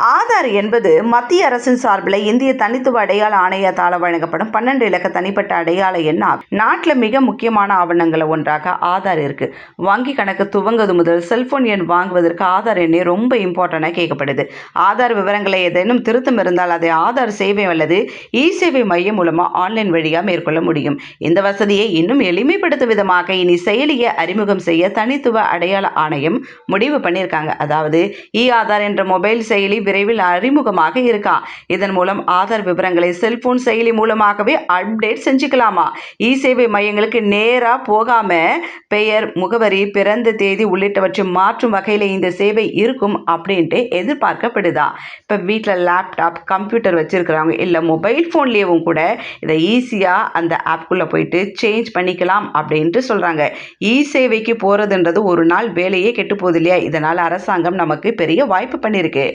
ஆதார் என்பது மத்திய அரசின் சார்பில் இந்திய தனித்துவ அடையாள ஆணையத்தால் வழங்கப்படும் பன்னெண்டு இலக்க தனிப்பட்ட அடையாள எண்ணாகும் நாட்டில் மிக முக்கியமான ஆவணங்களில் ஒன்றாக ஆதார் இருக்கு. வங்கி கணக்கு துவங்குவது முதல் செல்போன் எண் வாங்குவதற்கு ஆதார் எண்ணே ரொம்ப இம்பார்ட்டண்டாக கேட்கப்படுது. ஆதார் விவரங்களை ஏதேனும் திருத்தம் இருந்தால் அதை ஆதார் சேவை அல்லது இ சேவை மையம் மூலமாக ஆன்லைன் வழியாக மேற்கொள்ள முடியும். இந்த வசதியை இன்னும் எளிமைப்படுத்தும் விதமாக இனி செயலியை அறிமுகம் செய்ய தனித்துவ அடையாள ஆணையம் முடிவு பண்ணியிருக்காங்க. அதாவது இ ஆதார் என்ற மொபைல் செயலி விரைவில் அறிமுகமாக இருக்கா? இதன் மூலம் ஆதார் விவரங்களை செல்போன் செயலி மூலமாகவே அப்டேட் செஞ்சுக்கலாமா? இ சேவை மையங்களுக்கு நேராக போகாம பெயர் முகவரி பிறந்த தேதி உள்ளிட்டவற்றை மாற்றும் வகையில் இந்த சேவை இருக்கும் அப்படின்ட்டு எதிர்பார்க்கப்படுதா? இப்போ வீட்டில் லேப்டாப் கம்ப்யூட்டர் வச்சுருக்கிறவங்க இல்லை மொபைல் ஃபோன்லேயும் கூட இதை ஈஸியாக அந்த ஆப்குள்ளே போயிட்டு சேஞ்ச் பண்ணிக்கலாம் அப்படின்ட்டு சொல்கிறாங்க இ சேவைக்கு போகிறதுன்றது ஒரு நாள் வேலையே கெட்டு போகுது இல்லையா? இதனால் அரசாங்கம் நமக்கு பெரிய வாய்ப்பு பண்ணியிருக்கு